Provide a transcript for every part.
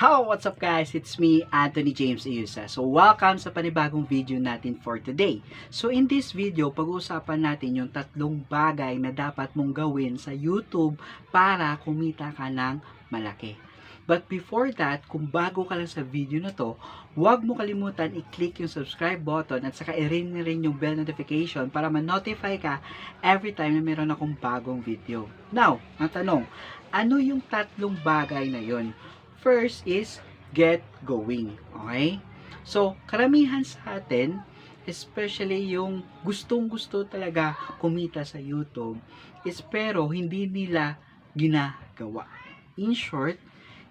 How, what's up guys? It's me, Anthony James Iusa. So, welcome sa panibagong video natin for today. So, in this video, pag-uusapan natin yung tatlong bagay na dapat mong gawin sa YouTube para kumita ka ng malaki. But before that, kung bago ka lang sa video na to, huwag mo kalimutan i-click yung subscribe button at saka i-ring na rin yung bell notification para ma-notify ka every time na meron akong bagong video. Now, ang tanong, ano yung tatlong bagay na yon? First is get going. Okay? So, karamihan sa atin, especially yung gustong-gusto talaga kumita sa YouTube, is pero hindi nila ginagawa. In short,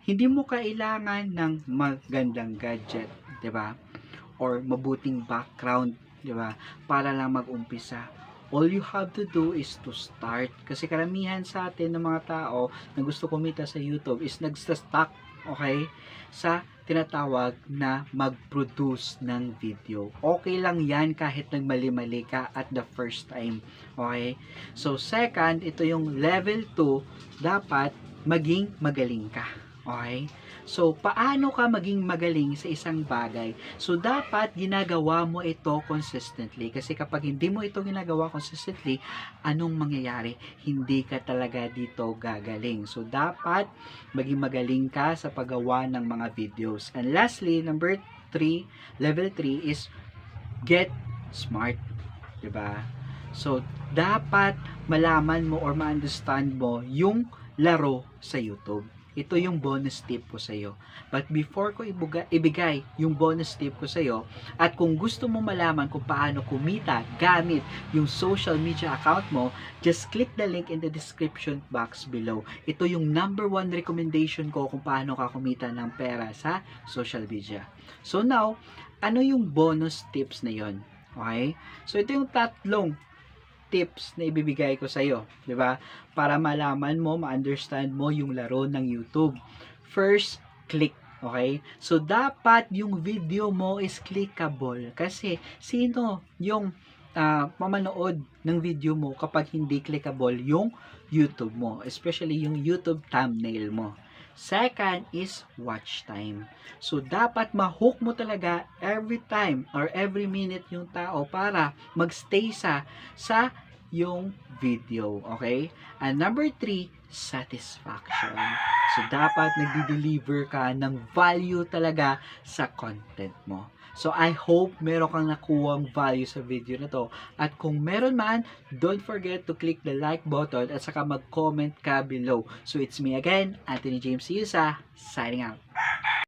hindi mo kailangan ng magandang gadget, 'di ba? Or mabuting background, 'di ba? Para lang mag-umpisa. All you have to do is to start. Kasi karamihan sa atin ng mga tao na gusto kumita sa YouTube is nagsa-stuck, okay? Sa tinatawag na mag-produce ng video. Okay lang yan kahit nagmali-mali ka at the first time. Okay? So, second, ito yung level 2, dapat maging magaling ka. Okay? So, paano ka maging magaling sa isang bagay? So, dapat ginagawa mo ito consistently. Kasi kapag hindi mo ito ginagawa consistently, anong mangyayari? Hindi ka talaga dito gagaling. So, dapat maging magaling ka sa paggawa ng mga videos. And lastly, number 3, level 3 is get smart. ba? So, dapat malaman mo or ma-understand mo yung laro sa YouTube. Ito yung bonus tip ko sa iyo. But before ko ibuga, ibigay yung bonus tip ko sa iyo, at kung gusto mo malaman kung paano kumita gamit yung social media account mo, just click the link in the description box below. Ito yung number one recommendation ko kung paano ka kumita ng pera sa social media. So now, ano yung bonus tips na yon? Okay? So ito yung tatlong tips na ibibigay ko sa iyo, 'di ba? Para malaman mo, ma-understand mo yung laro ng YouTube. First, click Okay? So, dapat yung video mo is clickable. Kasi, sino yung uh, mamanood ng video mo kapag hindi clickable yung YouTube mo? Especially yung YouTube thumbnail mo. Second is watch time. So, dapat ma-hook mo talaga every time or every minute yung tao para magstay sa sa yung video. Okay? And number three, satisfaction. So, dapat nagdi-deliver ka ng value talaga sa content mo. So, I hope meron kang nakuwang value sa video na to. At kung meron man, don't forget to click the like button at saka mag-comment ka below. So, it's me again, Anthony James Yusa, signing out.